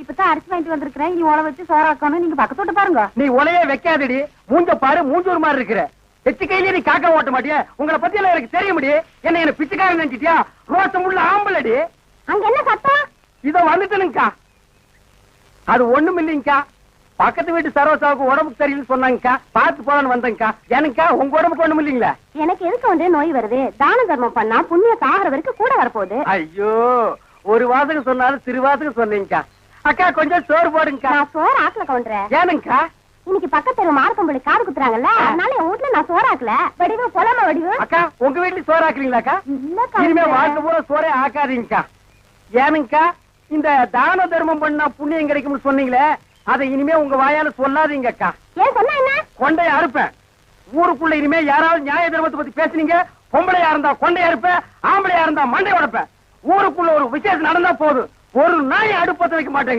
இப்பதான் அரிசி வாங்கிட்டு வந்திருக்கிறேன். இனி உழ வச்சு சோறாக்கணும் நீங்க பக்கத்தோட்டு பாருங்க. நீ உலையே வைக்காதடி. மூஞ்ச பாரு மூஞ்சூர் மாதிரி இருக்கிற. எச்சு கையிலே நீ காக்கா ஓட்ட மாட்டியா? உங்களை பத்தி எல்லாம் எனக்கு தெரிய முடியும் என்ன என்ன பிச்சைக்காரன் நினைச்சிட்டியா? ரோசம் உள்ள ஆம்பளடி. அங்க என்ன சத்தம்? இதோ வந்துட்டனுங்கக்கா. அது ஒண்ணும் இல்லைங்கக்கா. பக்கத்து வீட்டு சரோசாவுக்கு உடம்புக்கு சரியில்லைன்னு சொன்னாங்கக்கா. பார்த்து போலான்னு வந்தேங்கக்கா. எனக்கா உங்க உடம்புக்கு ஒண்ணும் இல்லைங்களா? எனக்கு எதுக்கு வந்து நோய் வருது? தான தர்மம் பண்ணா புண்ணிய சாகர வரைக்கும் கூட வரப்போகுது. ஐயோ ஒரு வாசகம் சொன்னாலும் திருவாசகம் சொன்னீங்கக்கா. அக்கா கொஞ்சம் சோறு போடுங்கக்கா. நான் சோறு ஆக்கல கவுண்டரேன் ஏனுங்கக்கா இன்னைக்கு பக்கத்து தெரு மார்க்கம்பள்ளி காது குத்துறாங்கல்ல அதனால என் வீட்டுல நான் சோறு ஆக்கல. வடிவு பொலாம வடிவு. அக்கா உங்க வீட்டுல சோறு ஆக்குறீங்களாக்கா? இனிமே கவுண்டரே. வாழ்க்கை பூரா சோறே ஆக்காதீங்கக்கா. ஏனுங்கக்கா இந்த தான தர்மம் பண்ணா புண்ணியம் கிடைக்கும்னு சொன்னீங்களே அதை இனிமே உங்க வாயால சொல்லாதீங்கக்கா. ஏன் சொன்னா என்ன? கொண்டைய அறுப்பேன். ஊருக்குள்ள இனிமே யாராவது நியாய தர்மத்தை பத்தி பேசுனீங்க பொம்பளையா இருந்தா கொண்டைய அறுப்பேன் ஆம்பளையா இருந்தா மண்டை உடைப்பேன். ஊருக்குள்ள ஒரு விசேஷம் நடந்தா போதும். ஒரு நாய் அடுப்பத்த வைக்க மாட்டேங்க